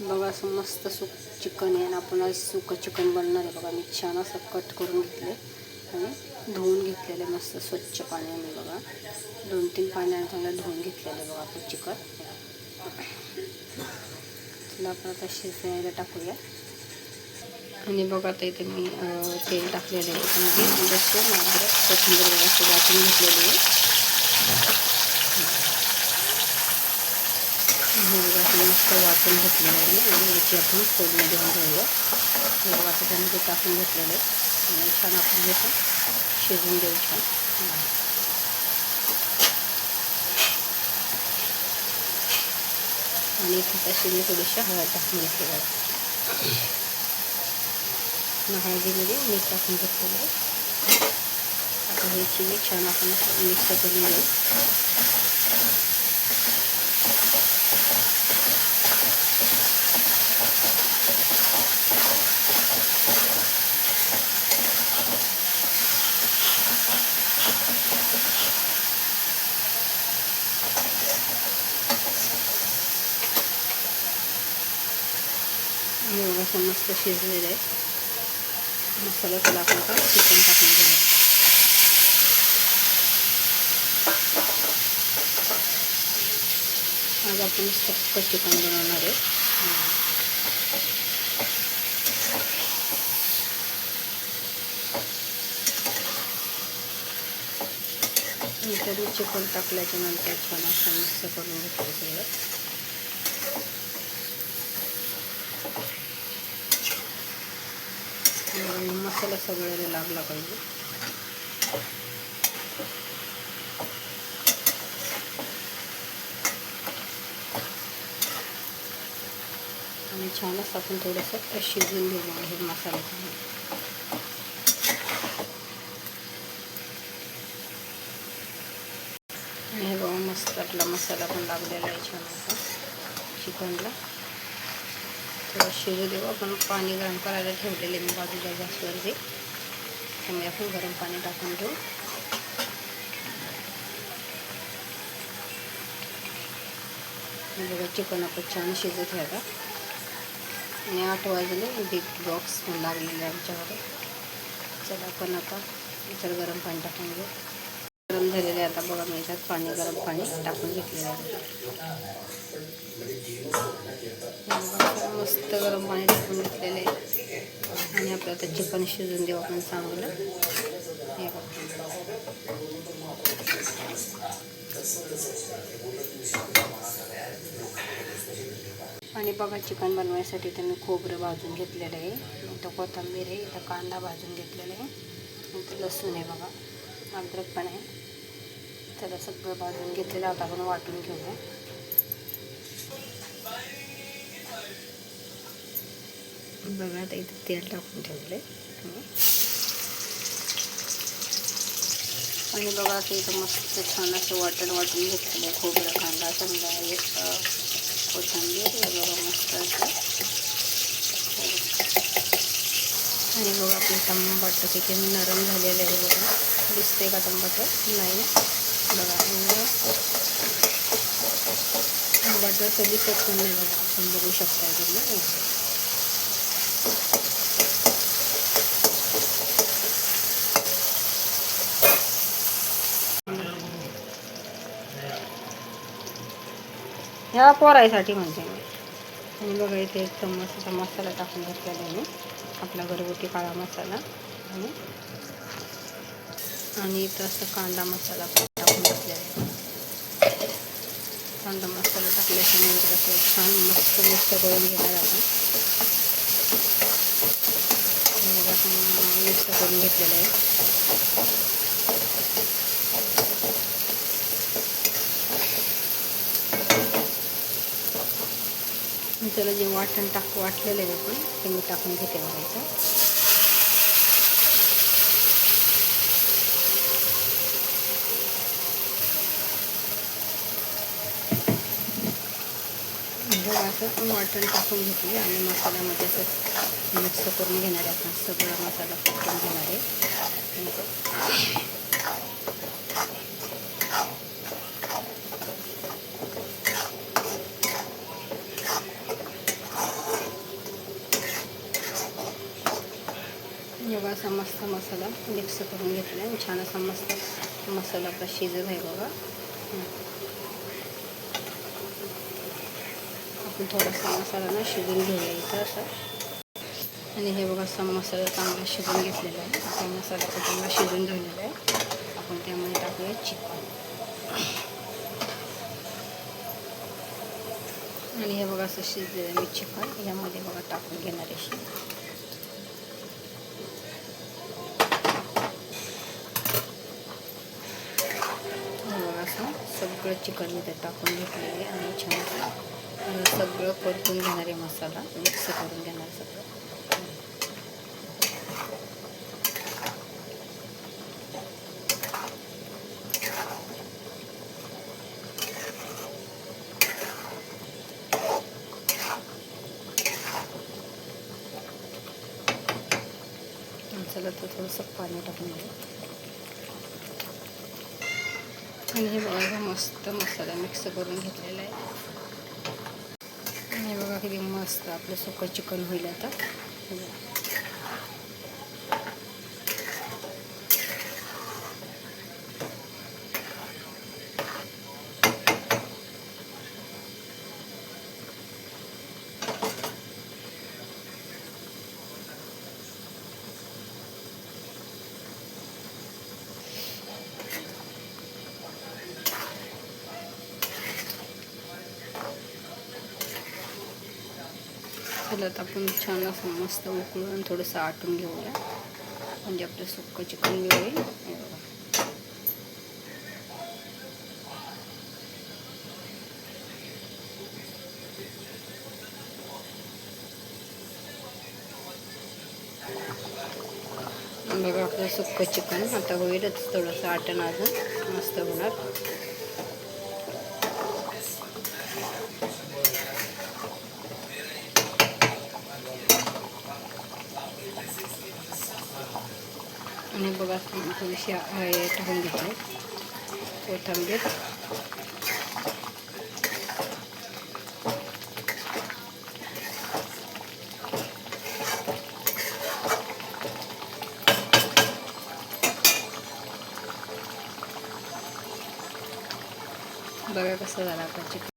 बघा असं मस्त सुक चिकन आहे आणि आपण आज सुकं चिकन बनणार आहे. बघा मी छान असं कट करून घेतले आणि धुवून घेतलेले मस्त स्वच्छ पाण्याने बघा. दोन तीन पाण्याने चांगलं धुवून घेतलेले बघा आपण चिकन. तिला आपण आता शिजायला टाकूया. आणि बघा आता इथे मी तेल टाकलेलं आहे. त्याच्यामध्ये लसूण अद्रक कोथिंबीर बघा वाटून घेतलेली आहे हे बघा असं मस्त वाटून घेतलेलं आहे मी आणि याची आपण फोडणी देऊन घेऊया हे बघा असं त्यामध्ये टाकून घेतलेलं आहे आणि छान आपण हे पण शिजवून देऊ छान आणि तशी मी थोडीशी हळद टाकून घेतलेलं आहे आणि हळदीमध्ये मीठ टाकून घेतलेलं आहे आता हे चिली छान आपण मिक्स करून घेऊ एवढं असं मस्त शिजलेलं आहे. मसाला त्याला आपण आता चिकन टाकून घेऊया. आज आपण फक्त चिकन बनवणार आहे. तरी चिकन टाकल्याच्या नंतर छान असं मिक्स करून घेतलं सगळं आणि मसाला सगळ्याला लागला पाहिजे. आणि छानच आपण थोडंसं शिजून घेऊ हे मसाला. आणि हे बघा मस्त आपला मसाला पण लागलेला आहे छान असा. चिकनला. थोडं शिजू देऊ. आपण पाणी गरम करायला ठेवलेले मी बाजूला गॅसवरती. त्यामुळे आपण गरम पाणी टाकून घेऊ. बघा चिकन आपण छान शिजत आहे आता. आणि आठ वाजले बिग बॉक्स पण लागलेले आमच्याकडे. चला आपण आता इतर गरम पाणी टाकून घेऊ. गरम झालेले आता बघा मी याच्यात पाणी गरम पाणी टाकून घेतलेलं आहे. मस्त गरम पाणी टाकून घेतलेले. आहे आणि आपलं आता चिकन शिजून देऊ आपण चांगलं. हे बघा. आणि बघा चिकन बनवायसाठी तर मी खोबरं भाजून घेतलेलं आहे. इथं कोथिंबीर आहे इथं कांदा भाजून घेतलेला आहे. इथं लसूण आहे बघा. अद्रक पण आहे. त्याला सगळं भाजून घेतलेलं आता आपण वाटून घेऊया. बघा आता इथे तेल टाकून ठेवले आणि बघा की इथं मस्त छान असं वाटण वाटून घेतलेलं आहे खोबरं कांदा समजा एक कोथंबीर बघा मस्त असं. आणि बघा आपलं टमाटर किती नरम झालेलं आहे बघा. दिसते का टमाटर नाही. बघा बटरचं दिसत पण नाही बघा आपण बघू शकता तुम्ही ह्या पोरायसाठी म्हणते मी. आणि बघा इथे एक चम्मचचा असा मसाला टाकून घेतलेला आहे मी. आपला घरगुती काळा मसाला. आणि आणि इथं असं कांदा मसाला पण टाकून घेतलेला आहे. कांदा मसाला टाकल्याच्या नंतर असं छान मस्त मिक्स करून घेणार आपण मिक्स करून घेतलेलं आहे. त्याला जे वाटण टाक वाटलेलं आहे आपण ते मी टाकून घेते बघायचं. असं वाटण टाकून घेतली आणि मसाल्यामध्ये असं मिक्स करून घेणार आहे आपण. सगळा मसाला करून घेणार आहे. बघा असा मस्त मसाला मिक्स करून घेतला आहे छान असा मस्त मसाला आपला शिजत आहे बघा. आपण थोडासा मसाला ना शिजून घेऊया इथं असं. आणि हे बघा असा मसाला चांगला शिजून घेतलेला आहे. असा मसाला पण चांगला शिजून घेतलेला आहे. आपण त्यामध्ये टाकूया चिकन. आणि हे बघा असं शिजलेलं मी चिकन. यामध्ये बघा टाकून घेणार आहे सगळं चिकन मी त्यात टाकून घेतलेली आणि छान आणि सगळं परतून घेणार आहे मसाला मिक्स करून घेणार सगळं. चला तर थोडंसं पाणी टाकून घेऊ. आणि हे बघा मस्त मसाला मिक्स करून घेतलेला आहे. आणि हे बघा किती मस्त आपलं सुकं चिकन होईल आता. हे तर आपण छान असं मस्त उकळून थोडंसं आटून घेऊया. म्हणजे आपलं सुक्कं चिकन बी होईल बघा. बघा आपलं सुक्कं चिकन. आता होईलच थोडंसं आटण अजून. मस्त होणार. आणि बघा थोडीशी हे टाकून घेतले कोथंबीर. बघा कसं झालं आपलं चिकन.